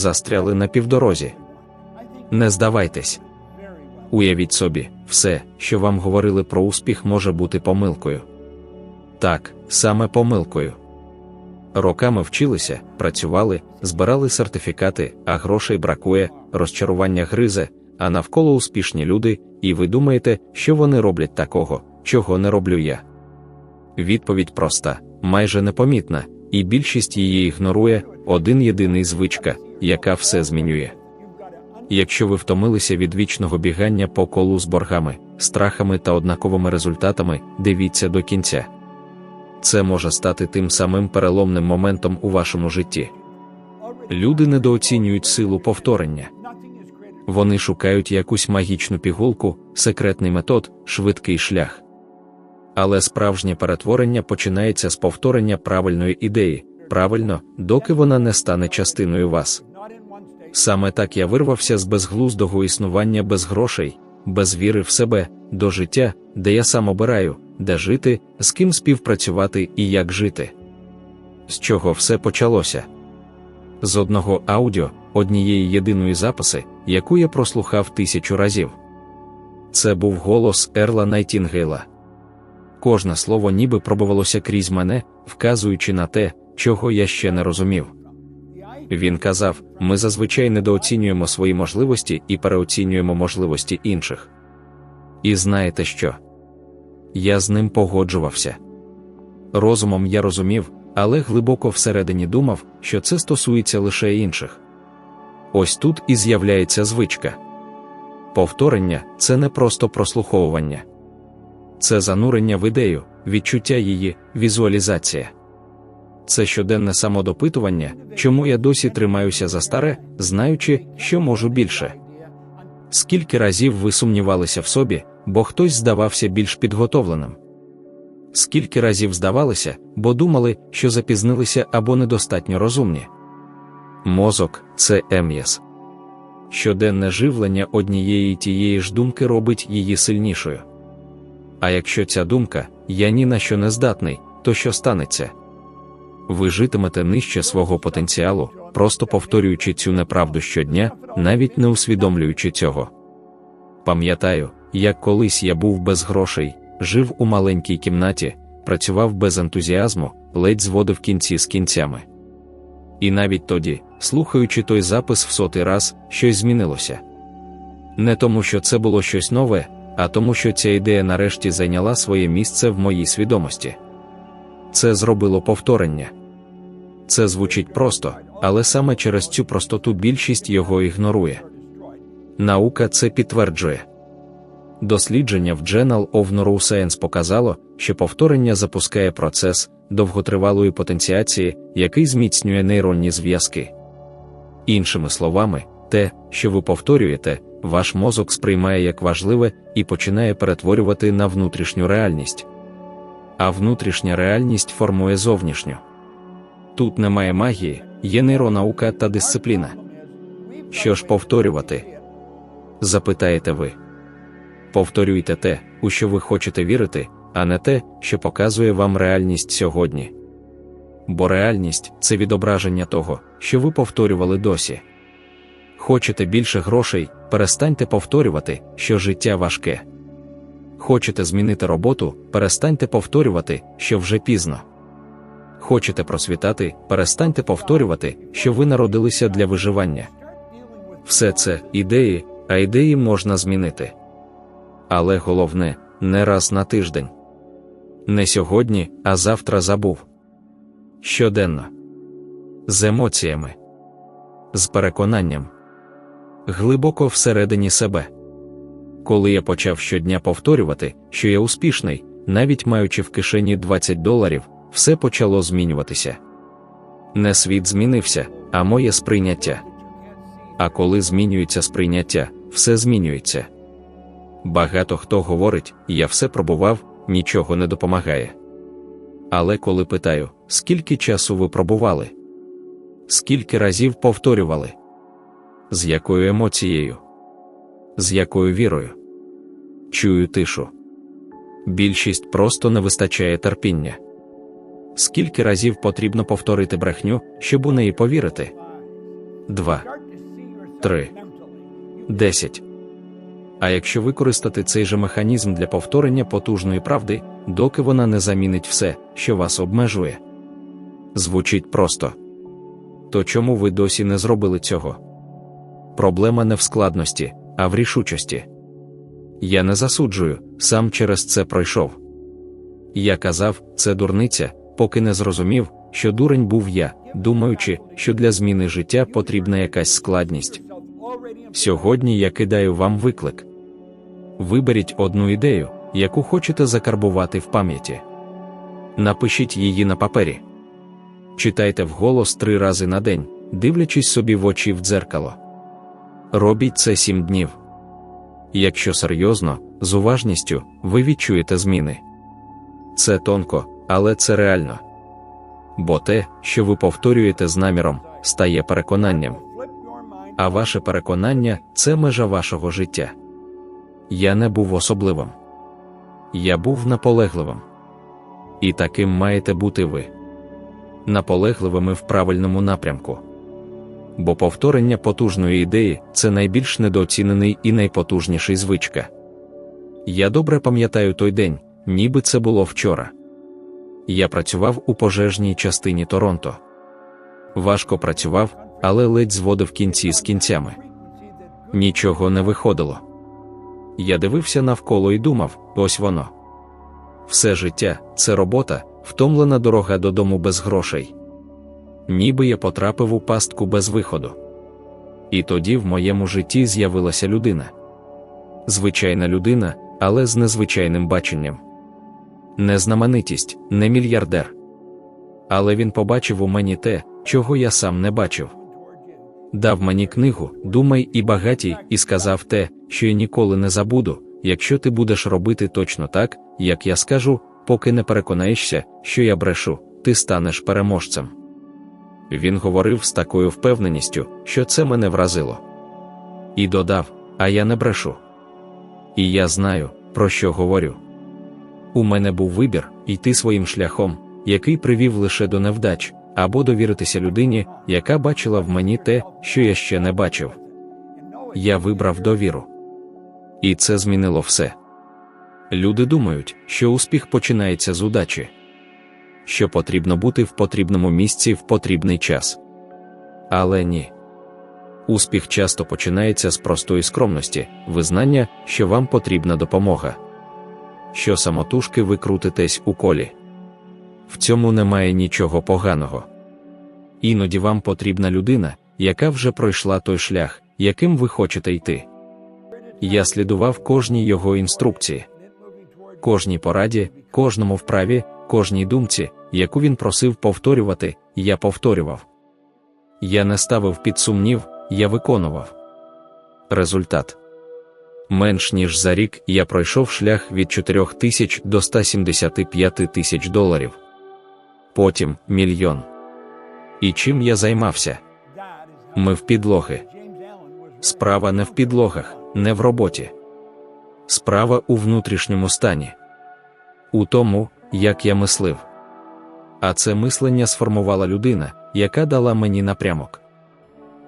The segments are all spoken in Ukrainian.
застряли на півдорозі. Не здавайтесь. Уявіть собі, все, що вам говорили про успіх, може бути помилкою. Так, саме помилкою. Роками вчилися, працювали, збирали сертифікати, а грошей бракує, розчарування гризе, а навколо успішні люди, і ви думаєте, що вони роблять такого, чого не роблю я. Відповідь проста, майже непомітна, і більшість її ігнорує один єдиний звичка, яка все змінює. Якщо ви втомилися від вічного бігання по колу з боргами, страхами та однаковими результатами, дивіться до кінця. Це може стати тим самим переломним моментом у вашому житті. Люди недооцінюють силу повторення. Вони шукають якусь магічну пігулку, секретний метод, швидкий шлях. Але справжнє перетворення починається з повторення правильної ідеї, правильно, доки вона не стане частиною вас. Саме так я вирвався з безглуздого існування без грошей, без віри в себе, до життя, де я сам обираю, де жити, з ким співпрацювати і як жити. З чого все почалося? З одного аудіо, однієї єдиної записи, яку я прослухав тисячу разів. Це був голос Ерла Найтінгейла. Кожне слово ніби пробувалося крізь мене, вказуючи на те, чого я ще не розумів. Він казав: ми зазвичай недооцінюємо свої можливості і переоцінюємо можливості інших. І знаєте що? Я з ним погоджувався. Розумом я розумів, але глибоко всередині думав, що це стосується лише інших. Ось тут і з'являється звичка. Повторення це не просто прослуховування, це занурення в ідею, відчуття її, візуалізація. Це щоденне самодопитування, чому я досі тримаюся за старе, знаючи, що можу більше. Скільки разів ви сумнівалися в собі, бо хтось здавався більш підготовленим? Скільки разів здавалися, бо думали, що запізнилися або недостатньо розумні? Мозок це ем'яс. Щоденне живлення однієї тієї ж думки робить її сильнішою. А якщо ця думка, я ні на що не здатний, то що станеться? Ви житимете нижче свого потенціалу, просто повторюючи цю неправду щодня, навіть не усвідомлюючи цього. Пам'ятаю, як колись я був без грошей, жив у маленькій кімнаті, працював без ентузіазму, ледь зводив кінці з кінцями. І навіть тоді, слухаючи той запис в сотий раз, щось змінилося. Не тому, що це було щось нове, а тому, що ця ідея нарешті зайняла своє місце в моїй свідомості. Це зробило повторення. Це звучить просто, але саме через цю простоту більшість його ігнорує. Наука це підтверджує. Дослідження в Journal of Neuroscience показало, що повторення запускає процес довготривалої потенціації, який зміцнює нейронні зв'язки. Іншими словами, те, що ви повторюєте, ваш мозок сприймає як важливе і починає перетворювати на внутрішню реальність. А внутрішня реальність формує зовнішню. Тут немає магії, є нейронаука та дисципліна. Що ж повторювати? Запитаєте ви. Повторюйте те, у що ви хочете вірити, а не те, що показує вам реальність сьогодні. Бо реальність це відображення того, що ви повторювали досі. Хочете більше грошей, перестаньте повторювати, що життя важке. Хочете змінити роботу, перестаньте повторювати, що вже пізно. Хочете просвітати, перестаньте повторювати, що ви народилися для виживання. Все це ідеї, а ідеї можна змінити. Але головне, не раз на тиждень. Не сьогодні, а завтра забув. Щоденно. З емоціями, з переконанням, глибоко всередині себе. Коли я почав щодня повторювати, що я успішний, навіть маючи в кишені 20 доларів, все почало змінюватися. Не світ змінився, а моє сприйняття. А коли змінюється сприйняття, все змінюється. Багато хто говорить, я все пробував, нічого не допомагає. Але коли питаю, скільки часу ви пробували? Скільки разів повторювали? З якою емоцією? З якою вірою? Чую тишу. Більшість просто не вистачає терпіння. Скільки разів потрібно повторити брехню, щоб у неї повірити? два, три, десять. А якщо використати цей же механізм для повторення потужної правди, доки вона не замінить все, що вас обмежує. Звучить просто. То чому ви досі не зробили цього? Проблема не в складності, а в рішучості. Я не засуджую, сам через це пройшов. Я казав, це дурниця, поки не зрозумів, що дурень був я, думаючи, що для зміни життя потрібна якась складність. Сьогодні я кидаю вам виклик. Виберіть одну ідею, яку хочете закарбувати в пам'яті. Напишіть її на папері. Читайте вголос три рази на день, дивлячись собі в очі в дзеркало. Робіть це сім днів. Якщо серйозно, з уважністю, ви відчуєте зміни. Це тонко, але це реально. Бо те, що ви повторюєте з наміром, стає переконанням. А ваше переконання це межа вашого життя. Я не був особливим. Я був наполегливим. І таким маєте бути ви. Наполегливими в правильному напрямку. Бо повторення потужної ідеї це найбільш недооцінений і найпотужніший звичка. Я добре пам'ятаю той день, ніби це було вчора. Я працював у пожежній частині Торонто. Важко працював, але ледь зводив кінці з кінцями. Нічого не виходило. Я дивився навколо і думав: ось воно. Все життя це робота, втомлена дорога додому без грошей. Ніби я потрапив у пастку без виходу. І тоді в моєму житті з'явилася людина. Звичайна людина, але з незвичайним баченням. Не знаменитість, не мільярдер. Але він побачив у мені те, чого я сам не бачив. Дав мені книгу, думай і багатій, і сказав те, що я ніколи не забуду, якщо ти будеш робити точно так, як я скажу, поки не переконаєшся, що я брешу, ти станеш переможцем. Він говорив з такою впевненістю, що це мене вразило. І додав: А я не брешу. І я знаю, про що говорю. У мене був вибір йти своїм шляхом, який привів лише до невдач, або довіритися людині, яка бачила в мені те, що я ще не бачив. Я вибрав довіру. І це змінило все. Люди думають, що успіх починається з удачі, що потрібно бути в потрібному місці в потрібний час. Але ні. Успіх часто починається з простої скромності, визнання, що вам потрібна допомога. Що самотужки ви крутитесь у колі. В цьому немає нічого поганого. Іноді вам потрібна людина, яка вже пройшла той шлях, яким ви хочете йти. Я слідував кожній його інструкції, кожній пораді, кожному вправі, кожній думці, яку він просив повторювати, я повторював. Я не ставив під сумнів, я виконував. Результат менш ніж за рік я пройшов шлях від 4 тисяч до 175 тисяч доларів. Потім мільйон. І чим я займався? Ми в підлоги. Справа не в підлогах, не в роботі. Справа у внутрішньому стані, у тому, як я мислив. А це мислення сформувала людина, яка дала мені напрямок.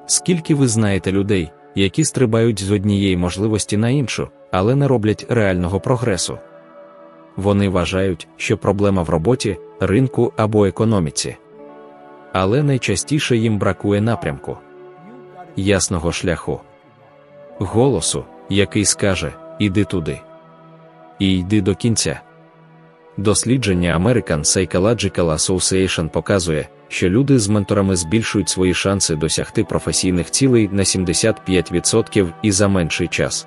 Скільки ви знаєте людей, які стрибають з однієї можливості на іншу, але не роблять реального прогресу? Вони вважають, що проблема в роботі, ринку або економіці. Але найчастіше їм бракує напрямку, ясного шляху, голосу, який скаже Іди туди. І йди до кінця. Дослідження American Psychological Association показує, що люди з менторами збільшують свої шанси досягти професійних цілей на 75% і за менший час.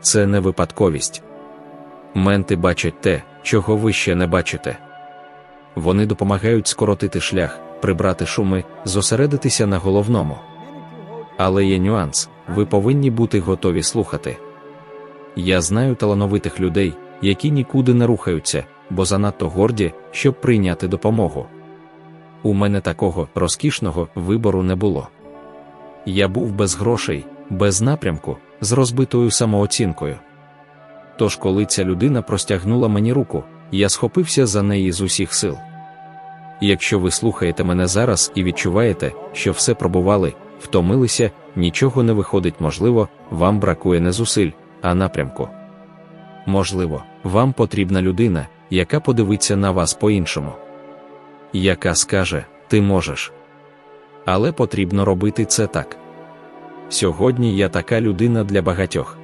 Це не випадковість. Менти бачать те, чого ви ще не бачите. Вони допомагають скоротити шлях, прибрати шуми, зосередитися на головному. Але є нюанс, ви повинні бути готові слухати. Я знаю талановитих людей, які нікуди не рухаються, бо занадто горді, щоб прийняти допомогу. У мене такого розкішного вибору не було. Я був без грошей, без напрямку, з розбитою самооцінкою. Тож, коли ця людина простягнула мені руку, я схопився за неї з усіх сил. Якщо ви слухаєте мене зараз і відчуваєте, що все пробували, втомилися, нічого не виходить, можливо, вам бракує не зусиль, а напрямку. Можливо, вам потрібна людина, яка подивиться на вас по-іншому, яка скаже, ти можеш. Але потрібно робити це так. Сьогодні я така людина для багатьох.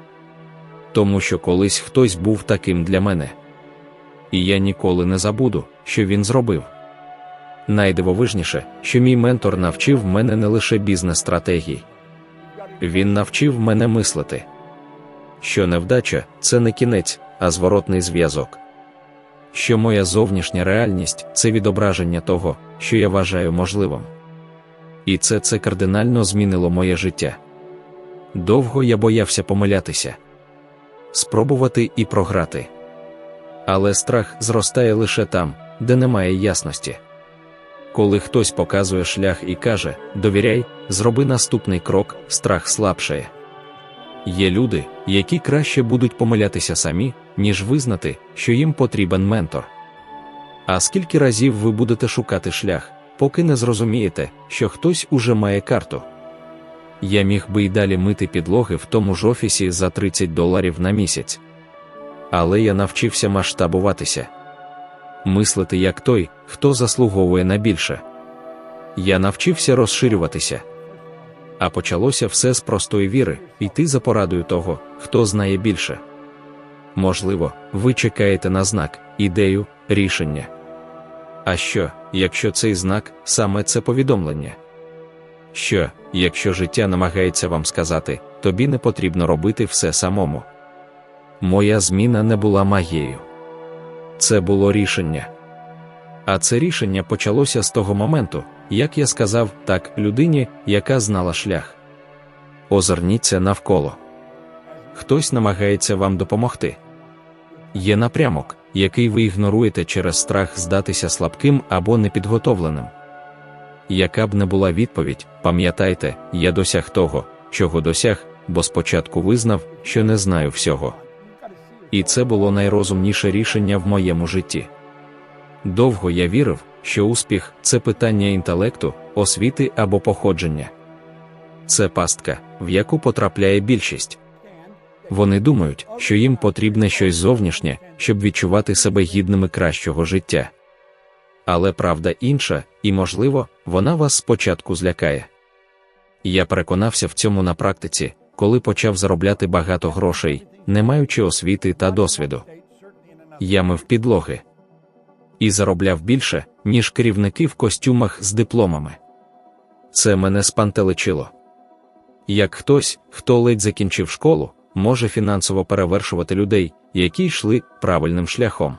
Тому що колись хтось був таким для мене. І я ніколи не забуду, що він зробив. Найдивовижніше, що мій ментор навчив мене не лише бізнес-стратегій. Він навчив мене мислити, що невдача це не кінець, а зворотний зв'язок. Що моя зовнішня реальність це відображення того, що я вважаю можливим. І це це кардинально змінило моє життя. Довго я боявся помилятися, спробувати і програти. Але страх зростає лише там, де немає ясності. Коли хтось показує шлях і каже, довіряй, зроби наступний крок, страх слабшає. Є люди, які краще будуть помилятися самі, ніж визнати, що їм потрібен ментор. А скільки разів ви будете шукати шлях, поки не зрозумієте, що хтось уже має карту? Я міг би й далі мити підлоги в тому ж офісі за 30 доларів на місяць. Але я навчився масштабуватися, мислити як той, хто заслуговує на більше. Я навчився розширюватися. А почалося все з простої віри йти за порадою того, хто знає більше. Можливо, ви чекаєте на знак, ідею, рішення. А що, якщо цей знак саме це повідомлення? Що, якщо життя намагається вам сказати, тобі не потрібно робити все самому? Моя зміна не була магією. Це було рішення. А це рішення почалося з того моменту, як я сказав так людині, яка знала шлях. Озирніться навколо. Хтось намагається вам допомогти. Є напрямок, який ви ігноруєте через страх здатися слабким або непідготовленим. Яка б не була відповідь, пам'ятайте, я досяг того, чого досяг, бо спочатку визнав, що не знаю всього. І це було найрозумніше рішення в моєму житті. Довго я вірив, що успіх це питання інтелекту, освіти або походження. Це пастка, в яку потрапляє більшість. Вони думають, що їм потрібне щось зовнішнє, щоб відчувати себе гідними кращого життя. Але правда інша, і, можливо, вона вас спочатку злякає. Я переконався в цьому на практиці, коли почав заробляти багато грошей, не маючи освіти та досвіду. Я мив підлоги і заробляв більше, ніж керівники в костюмах з дипломами. Це мене спантеличило. Як хтось, хто ледь закінчив школу, може фінансово перевершувати людей, які йшли правильним шляхом.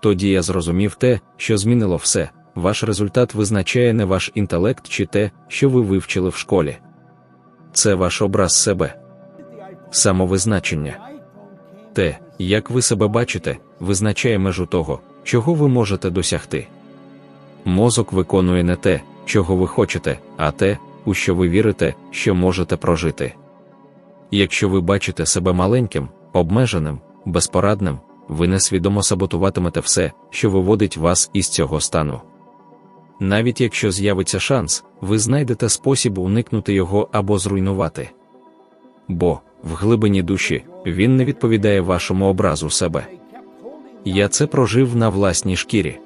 Тоді я зрозумів те, що змінило все, ваш результат визначає не ваш інтелект чи те, що ви вивчили в школі. Це ваш образ себе, самовизначення. Те, як ви себе бачите, визначає межу того, чого ви можете досягти. Мозок виконує не те, чого ви хочете, а те, у що ви вірите, що можете прожити. Якщо ви бачите себе маленьким, обмеженим, безпорадним, ви несвідомо саботуватимете все, що виводить вас із цього стану. Навіть якщо з'явиться шанс, ви знайдете спосіб уникнути його або зруйнувати. Бо, в глибині душі, він не відповідає вашому образу себе. Я це прожив на власній шкірі.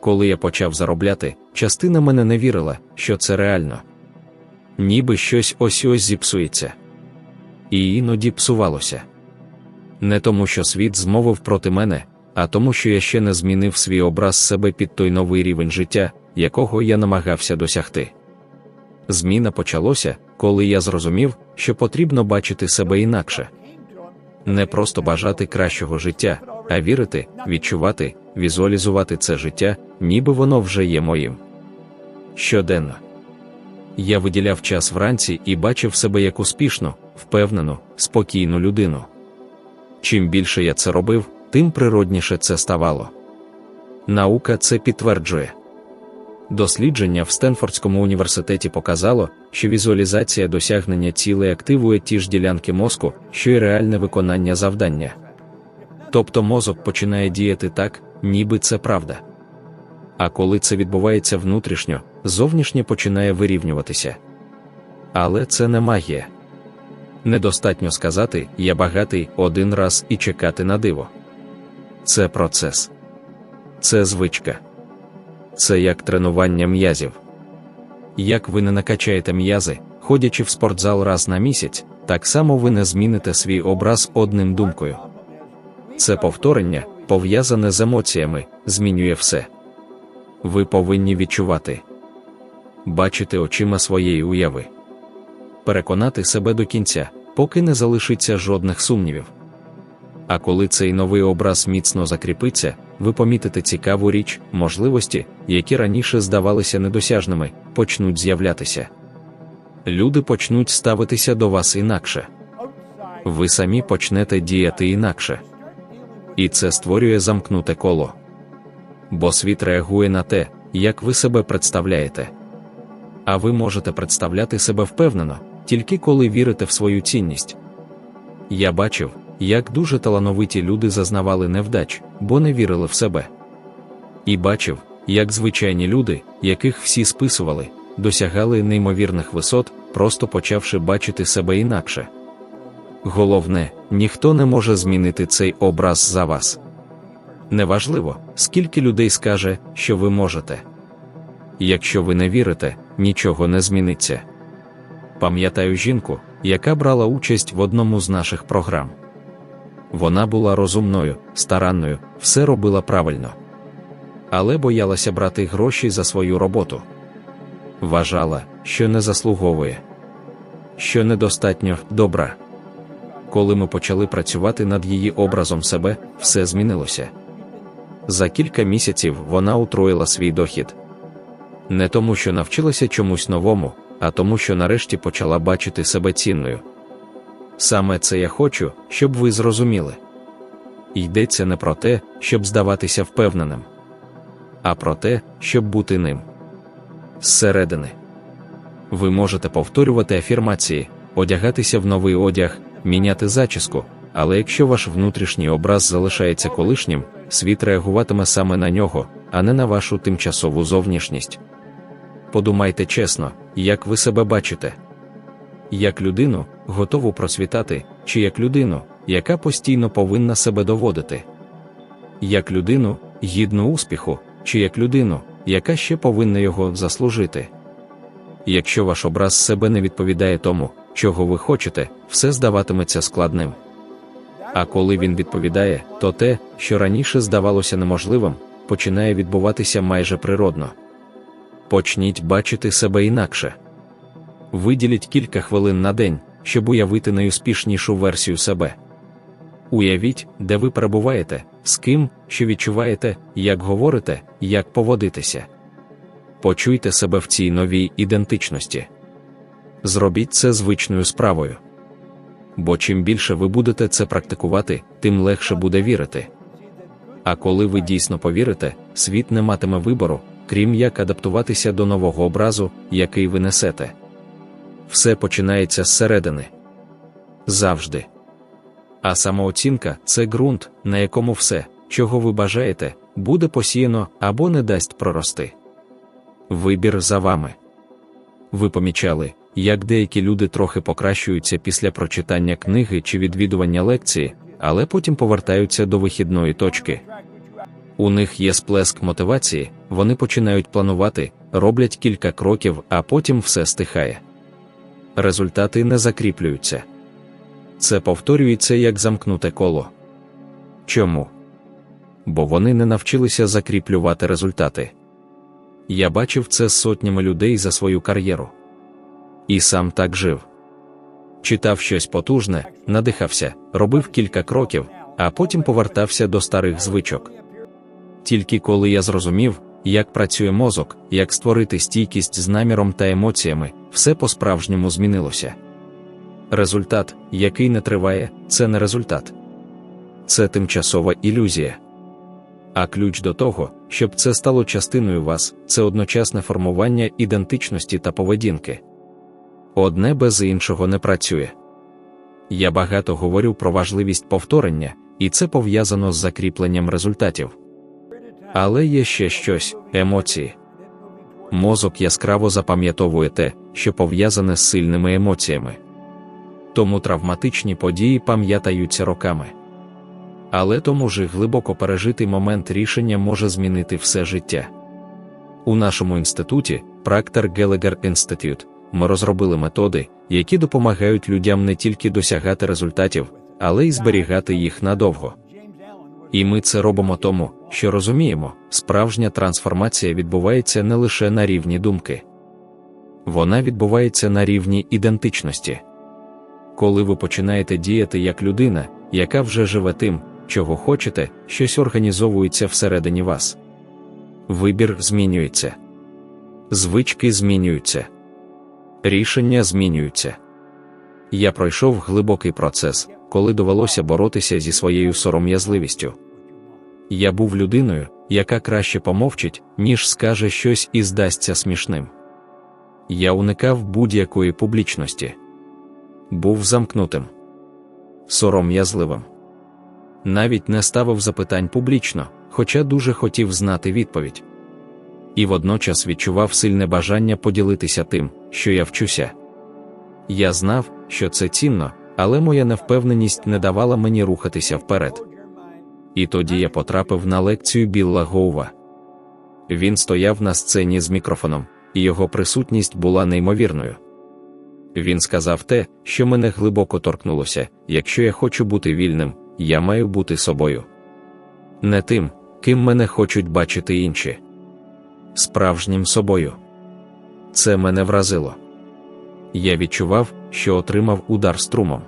Коли я почав заробляти, частина мене не вірила, що це реально. Ніби щось ось ось зіпсується. І іноді псувалося. Не тому, що світ змовив проти мене, а тому, що я ще не змінив свій образ себе під той новий рівень життя, якого я намагався досягти. Зміна почалося, коли я зрозумів, що потрібно бачити себе інакше. Не просто бажати кращого життя, а вірити, відчувати, візуалізувати це життя, ніби воно вже є моїм. Щоденно. Я виділяв час вранці і бачив себе як успішну, впевнену, спокійну людину. Чим більше я це робив, тим природніше це ставало. Наука це підтверджує. Дослідження в Стенфордському університеті показало, що візуалізація досягнення цілей активує ті ж ділянки мозку, що й реальне виконання завдання. Тобто мозок починає діяти так, ніби це правда. А коли це відбувається внутрішньо, зовнішнє починає вирівнюватися. Але це не магія. Недостатньо сказати я багатий один раз і чекати на диво. Це процес, це звичка, це як тренування м'язів. Як ви не накачаєте м'язи, ходячи в спортзал раз на місяць, так само ви не зміните свій образ одним думкою. Це повторення, пов'язане з емоціями, змінює все. Ви повинні відчувати, бачити очима своєї уяви, переконати себе до кінця, поки не залишиться жодних сумнівів. А коли цей новий образ міцно закріпиться, ви помітите цікаву річ, можливості, які раніше здавалися недосяжними, почнуть з'являтися. Люди почнуть ставитися до вас інакше. Ви самі почнете діяти інакше. І це створює замкнуте коло. Бо світ реагує на те, як ви себе представляєте. А ви можете представляти себе впевнено, тільки коли вірите в свою цінність. Я бачив, як дуже талановиті люди зазнавали невдач, бо не вірили в себе. І бачив, як звичайні люди, яких всі списували, досягали неймовірних висот, просто почавши бачити себе інакше. Головне, ніхто не може змінити цей образ за вас. Неважливо, скільки людей скаже, що ви можете. Якщо ви не вірите, нічого не зміниться. Пам'ятаю жінку, яка брала участь в одному з наших програм. Вона була розумною, старанною, все робила правильно. Але боялася брати гроші за свою роботу. Вважала, що не заслуговує, що недостатньо добра. Коли ми почали працювати над її образом себе, все змінилося. За кілька місяців вона утроїла свій дохід. Не тому, що навчилася чомусь новому, а тому, що нарешті почала бачити себе цінною. Саме це я хочу, щоб ви зрозуміли. Йдеться не про те, щоб здаватися впевненим, а про те, щоб бути ним. Зсередини. Ви можете повторювати афірмації, одягатися в новий одяг, міняти зачіску, але якщо ваш внутрішній образ залишається колишнім, світ реагуватиме саме на нього, а не на вашу тимчасову зовнішність. Подумайте чесно, як ви себе бачите. Як людину, готову просвітати, чи як людину, яка постійно повинна себе доводити, як людину, гідну успіху, чи як людину, яка ще повинна його заслужити. Якщо ваш образ себе не відповідає тому, чого ви хочете, все здаватиметься складним. А коли він відповідає, то те, що раніше здавалося неможливим, починає відбуватися майже природно. Почніть бачити себе інакше. Виділіть кілька хвилин на день, щоб уявити найуспішнішу версію себе. Уявіть, де ви перебуваєте, з ким, що відчуваєте, як говорите, як поводитеся. Почуйте себе в цій новій ідентичності. Зробіть це звичною справою. Бо чим більше ви будете це практикувати, тим легше буде вірити. А коли ви дійсно повірите, світ не матиме вибору, крім як адаптуватися до нового образу, який ви несете. Все починається зсередини. Завжди. А самооцінка це ґрунт, на якому все, чого ви бажаєте, буде посіяно або не дасть прорости. Вибір за вами. Ви помічали, як деякі люди трохи покращуються після прочитання книги чи відвідування лекції, але потім повертаються до вихідної точки. У них є сплеск мотивації, вони починають планувати, роблять кілька кроків, а потім все стихає. Результати не закріплюються. Це повторюється як замкнуте коло. Чому? Бо вони не навчилися закріплювати результати. Я бачив це з сотнями людей за свою кар'єру. І сам так жив. Читав щось потужне, надихався, робив кілька кроків, а потім повертався до старих звичок. Тільки коли я зрозумів, як працює мозок, як створити стійкість з наміром та емоціями, все по-справжньому змінилося. Результат, який не триває, це не результат. Це тимчасова ілюзія. А ключ до того, щоб це стало частиною вас, це одночасне формування ідентичності та поведінки. Одне без іншого не працює. Я багато говорю про важливість повторення, і це пов'язано з закріпленням результатів. Але є ще щось емоції. Мозок яскраво запам'ятовує те, що пов'язане з сильними емоціями. Тому травматичні події пам'ятаються роками. Але тому ж глибоко пережитий момент рішення може змінити все життя. У нашому інституті, Практор Gallagher Institute, ми розробили методи, які допомагають людям не тільки досягати результатів, але й зберігати їх надовго. І ми це робимо тому, що розуміємо, справжня трансформація відбувається не лише на рівні думки, вона відбувається на рівні ідентичності. Коли ви починаєте діяти як людина, яка вже живе тим, чого хочете, щось організовується всередині вас. Вибір змінюється, звички змінюються, рішення змінюються. Я пройшов глибокий процес, коли довелося боротися зі своєю сором'язливістю. Я був людиною, яка краще помовчить, ніж скаже щось і здасться смішним. Я уникав будь-якої публічності, був замкнутим, сором'язливим. Навіть не ставив запитань публічно, хоча дуже хотів знати відповідь. І водночас відчував сильне бажання поділитися тим, що я вчуся. Я знав, що це цінно, але моя невпевненість не давала мені рухатися вперед. І тоді я потрапив на лекцію Білла Гоува. Він стояв на сцені з мікрофоном, і його присутність була неймовірною. Він сказав те, що мене глибоко торкнулося: якщо я хочу бути вільним, я маю бути собою. Не тим, ким мене хочуть бачити інші. Справжнім собою. Це мене вразило. Я відчував, що отримав удар струмом.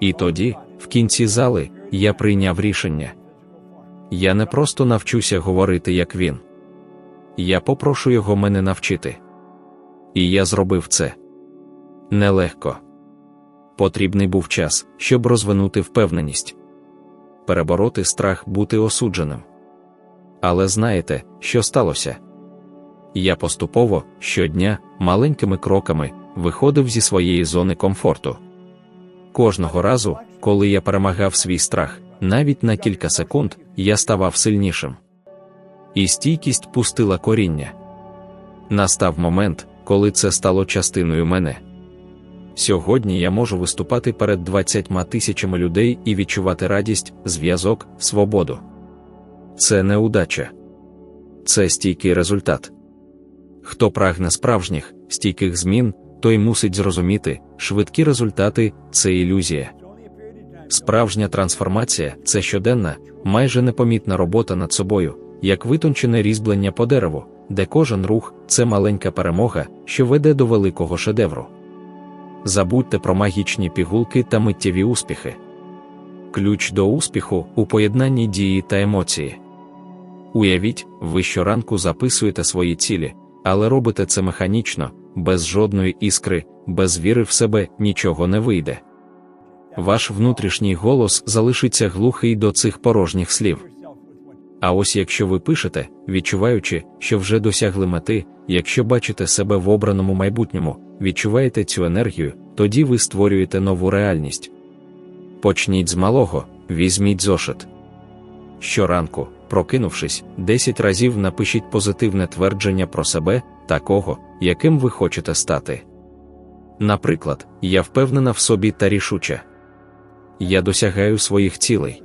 І тоді, в кінці зали, я прийняв рішення. Я не просто навчуся говорити, як він. Я попрошу його мене навчити. І я зробив це нелегко. Потрібний був час, щоб розвинути впевненість, перебороти страх бути осудженим. Але знаєте, що сталося? Я поступово щодня, маленькими кроками, виходив зі своєї зони комфорту. Кожного разу, коли я перемагав свій страх, навіть на кілька секунд, я ставав сильнішим. І стійкість пустила коріння. Настав момент, коли це стало частиною мене. Сьогодні я можу виступати перед 20 тисячами людей і відчувати радість, зв'язок, свободу. Це не удача, це стійкий результат. Хто прагне справжніх, стійких змін, той мусить зрозуміти, швидкі результати це ілюзія. Справжня трансформація це щоденна, майже непомітна робота над собою, як витончене різьблення по дереву, де кожен рух це маленька перемога, що веде до великого шедевру. Забудьте про магічні пігулки та миттєві успіхи. Ключ до успіху у поєднанні дії та емоції. Уявіть, ви щоранку записуєте свої цілі, але робите це механічно, без жодної іскри, без віри в себе нічого не вийде. Ваш внутрішній голос залишиться глухий до цих порожніх слів. А ось якщо ви пишете, відчуваючи, що вже досягли мети, якщо бачите себе в обраному майбутньому, відчуваєте цю енергію, тоді ви створюєте нову реальність. Почніть з малого, візьміть зошит. Щоранку, прокинувшись, 10 разів напишіть позитивне твердження про себе, такого, яким ви хочете стати. Наприклад, я впевнена в собі та рішуча. Я досягаю своїх цілей.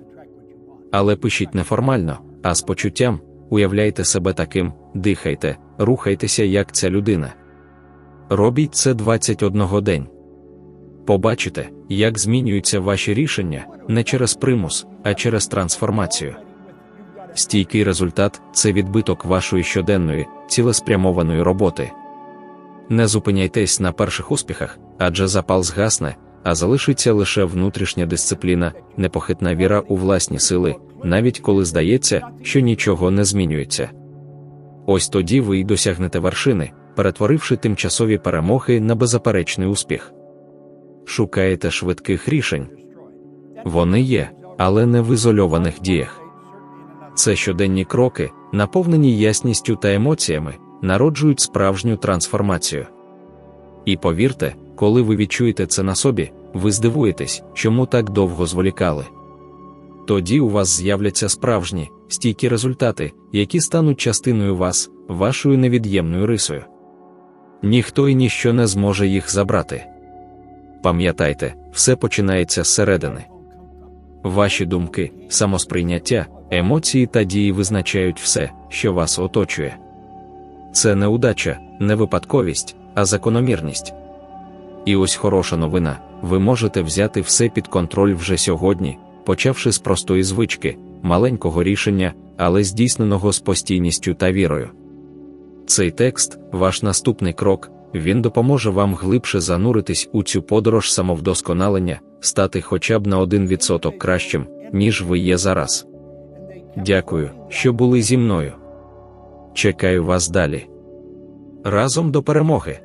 Але пишіть неформально, а з почуттям уявляйте себе таким, дихайте, рухайтеся як ця людина. Робіть це 21 день. Побачите, як змінюються ваші рішення не через примус, а через трансформацію. Стійкий результат це відбиток вашої щоденної, цілеспрямованої роботи. Не зупиняйтесь на перших успіхах, адже запал згасне, а залишиться лише внутрішня дисципліна, непохитна віра у власні сили, навіть коли здається, що нічого не змінюється. Ось тоді ви й досягнете вершини, перетворивши тимчасові перемоги на беззаперечний успіх. Шукаєте швидких рішень. Вони є, але не в ізольованих діях. Це щоденні кроки, наповнені ясністю та емоціями, народжують справжню трансформацію. І повірте, коли ви відчуєте це на собі, ви здивуєтесь, чому так довго зволікали. Тоді у вас з'являться справжні, стійкі результати, які стануть частиною вас, вашою невід'ємною рисою. Ніхто і ніщо не зможе їх забрати. Пам'ятайте, все починається зсередини. Ваші думки, самосприйняття, емоції та дії визначають все, що вас оточує. Це не удача, не випадковість, а закономірність. І ось хороша новина: ви можете взяти все під контроль вже сьогодні, почавши з простої звички, маленького рішення, але здійсненого з постійністю та вірою. Цей текст, ваш наступний крок, він допоможе вам глибше зануритись у цю подорож самовдосконалення, стати хоча б на 1% кращим, ніж ви є зараз. Дякую, що були зі мною. Чекаю вас далі. Разом до перемоги!